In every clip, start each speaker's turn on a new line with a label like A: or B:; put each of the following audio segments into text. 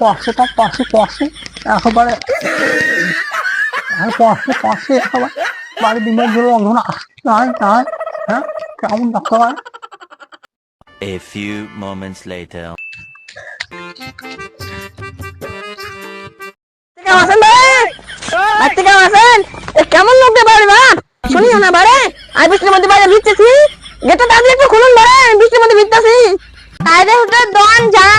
A: পাশে তো পাশে পাশে। একেবারে পাশে পাশে একেবারে। বাড়ি বিমার জন্য অন্ধনা নাই নাই হ্যাঁ? কেমন ডাক্তার ভাই
B: A few moments later.
C: কেমন আছেন ভাই। আছেন কেমন লোক বাড়ি বা শুনি না বাড়ে। আমি বৃষ্টির মধ্যে বাইরে ভিজতেছি। গেটটা তাড়াতাড়ি একটু খুলুন বাড়ে। আমি বৃষ্টির মধ্যে ভিজতেছি।
D: কায়দে হুটে দন যাং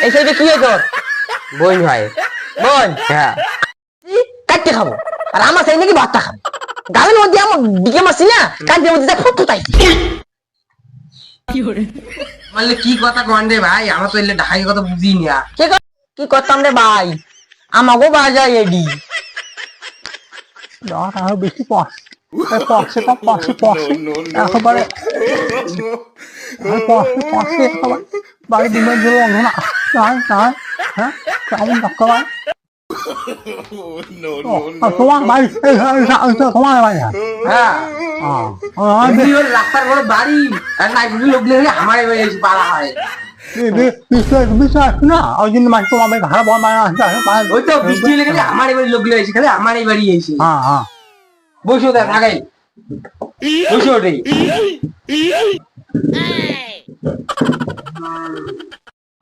C: এই সাইডে কি হয় তোর
E: বোন ভাই
C: বোন
E: হ্যাঁ
C: কাটতে খাব আর আমার সাইড নাকি ভাতটা খাব গালের মধ্যে আমার দিকে মাসি না কান্দের মধ্যে যা ফুটু তাই
E: মানে কি কথা কন রে ভাই আমার তো এলে ঢাকাই কথা বুঝি না
C: কি কর- কি করতাম রে ভাই আমাকেও বাজায় এডি
A: আর বেশি পাশ পাশে পাশে পাশে একেবারে হ্যাঁ। হ্যাঁ। বাড়ি ডিমের জল অন্ধ না তাই তাই হ্যাঁ কেমন ধাক্কা ভাই তোমার বাড়ি তোমার বাড়ি
E: হ্যাঁ রাস্তার বড় বাড়ি আর নাইটগুলি লোক নিয়ে আমার পাড়া হয়। বসো দেখ থাকাই বসো হ্যাঁ,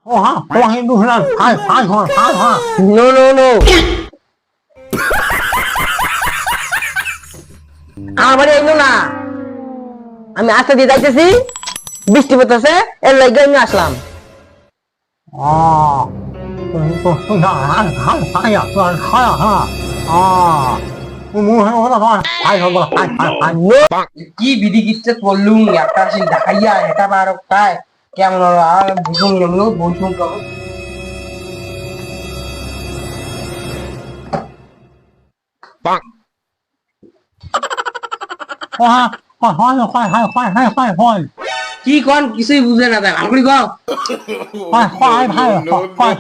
A: Oh, huh? Oh, I do that. Hi, hi, hi, hi, hi.
C: No, no, no. আমি আসতে দিয়ে যাইতেছি বৃষ্টি পড়তেছে এর লাগে আমি আসলাম
A: আ
E: কি বিধি কিচ্ছে করলুম একটা সিন দেখাইয়া এটা বারো কায় কেমন কি কোন কিছুই বুঝে না ভাই
A: ভালো করে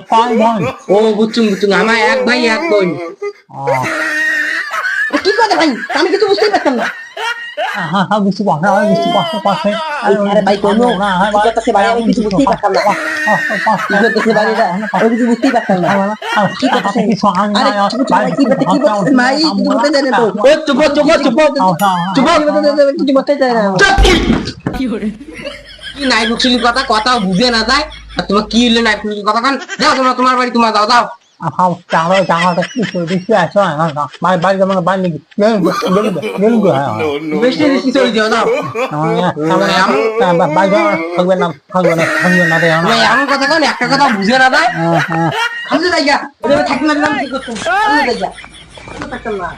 E: ও বুঝছুম বুঝছুম আমার এক ভাই এক বোন
C: কি কথা ভাই? আমি কিছু বুঝতেই পারতাম না।
A: হ্যাঁ, হ্যাঁ, বুঝতে পারছে, আমি বুঝতে পারছে, পারছে। আরে ভাই, কোনো, না, হ্যাঁ, কি করতেছে ভাই, আমি কিছু বুঝতেই পারতাম না। কি করতেছে আমি
C: কিছু বুঝতেই পারতাম না।
A: কি করতেছে আরে কিছু বুঝতে কি করতে কি করতেছে ভাই কিছু বুঝতে চাই তো।
E: ও চুপ চুপ চুপ
A: চুপ কিছু
C: বুঝতে চাই না।
F: কি
E: নাই কথা কথা বুঝে না যায়। আর তোমার কি হইলে নাই কথা কান? যাও তোমরা তোমার বাড়ি তোমার দাও দাও
A: 好，然后然后他技术必须爱上啊啊，把把咱们把你扔扔扔过来啊！
E: 没事，技术就到。啊，
A: 他们俩，把把把咱他给那他给那他给那这样。我呀，
E: 我他给两个给他五千了的。
A: 啊啊，
E: 他是那个，我这个他给那那这个，他是那个，他是那个。